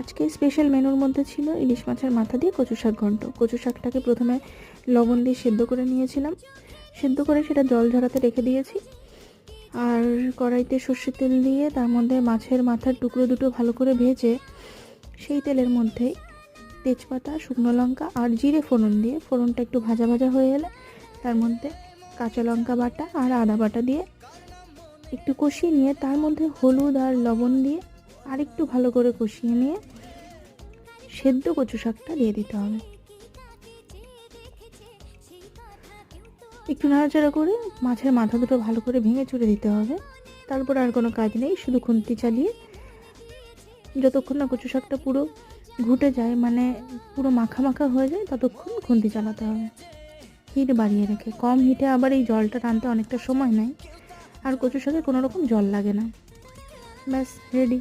আজকে স্পেশাল মেনুর মধ্যে ছিল ইলিশ মাছের মাথা দিয়ে কচু শাক ঘন্ট। কচু শাকটাকে প্রথমে লবণ দিয়ে সেদ্ধ করে নিয়েছিলাম। সেদ্ধ করে সেটা জল ঝরাতে রেখে দিয়েছি। আর কড়াইতে সর্ষের তেল দিয়ে তার মধ্যে মাছের মাথার টুকরো দুটো ভালো করে ভেজে সেই তেলের মধ্যেই তেজপাতা, শুকনো লঙ্কা আর জিরে ফোড়ন দিয়ে, ফোড়নটা একটু ভাজা ভাজা হয়ে এলে তার মধ্যে কাঁচা লঙ্কা বাটা আর আদা বাটা দিয়ে একটু কষিয়ে নিয়ে তার মধ্যে হলুদ আর লবণ দিয়ে আর একটু ভালো করে কষিয়ে নিয়ে সেদ্ধ কচু শাকটা দিয়ে দিতে হবে। একটু নাড়াচাড়া করে মাছের মাথা দুটো ভালো করে ভেঙে চুড়ে দিতে হবে। তারপর আর কোনো কাজ নেই, শুধু খুন্তি চালিয়ে যতক্ষণ না কচু শাকটা পুরো ঘুটে যায় মানে পুরো মাখা মাখা হয়ে যায়, ততক্ষণ খুন্তি চালাতে হবে। হিট বাড়িয়ে রেখে, কম হিটে আবার এই জলটা টানতে অনেকটা সময় নেয়, আর কচু শাকে কোনো রকম জল লাগে না। ব্যাস রেডি